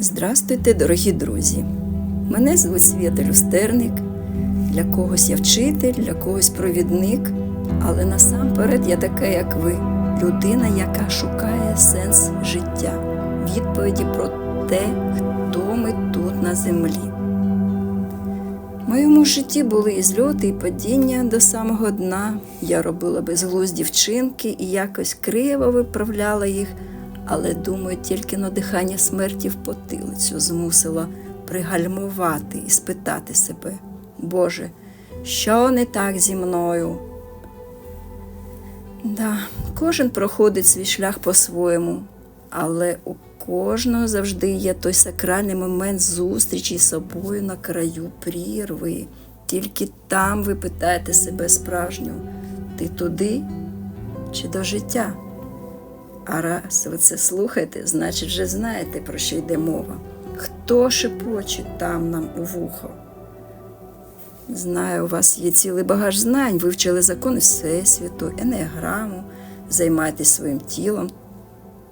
Здравствуйте, дорогі друзі! Мене звуть Свята Люстерник. Для когось я вчитель, для когось провідник, але насамперед я така, як ви, людина, яка шукає сенс життя, відповіді про те, хто ми тут на землі. В моєму житті були і зльоти, і падіння до самого дна. Я робила безглузді вчинки і якось криво виправляла їх, але думаю, тільки на дихання смерті в потилицю змусило пригальмувати і спитати себе, Боже, що не так зі мною? Да, кожен проходить свій шлях по-своєму, але у кожного завжди є той сакральний момент зустрічі з собою на краю прірви. Тільки там ви питаєте себе справжнього, ти туди чи до життя? А раз ви це слухаєте, значить вже знаєте, про що йде мова. Хто шепоче там нам у вухо? Знаю, у вас є цілий багаж знань, вивчили закони Всесвіту, енеаграму, займаєтесь своїм тілом,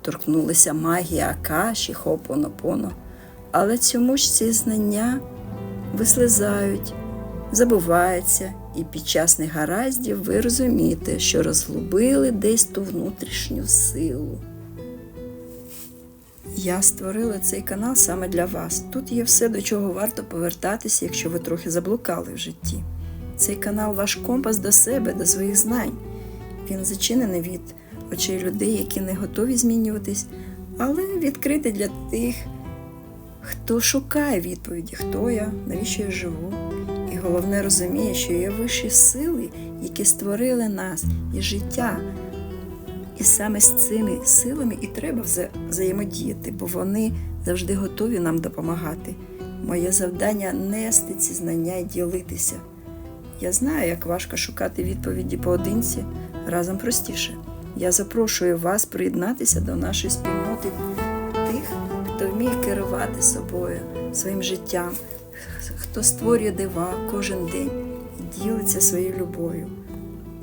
торкнулися магії Акаші, Хопонопоно. Але цьому ж ці знання вислизають, забуваються, і під час негараздів ви розумієте, що розглубили десь ту внутрішню силу. Я створила цей канал саме для вас. Тут є все, до чого варто повертатися, якщо ви трохи заблукали в житті. Цей канал ваш компас до себе, до своїх знань. Він зачинений від очей людей, які не готові змінюватись, але відкритий для тих, хто шукає відповіді, хто я, навіщо я живу. Головне розуміє, що є вищі сили, які створили нас і життя. І саме з цими силами і треба вза- взаємодіяти, бо вони завжди готові нам допомагати. Моє завдання нести ці знання і ділитися. Я знаю, як важко шукати відповіді поодинці, разом простіше. Я запрошую вас приєднатися до нашої спільноти тих, хто вміє керувати собою, своїм життям, хто створює дива кожен день і ділиться своєю любов'ю.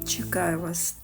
Чекаю вас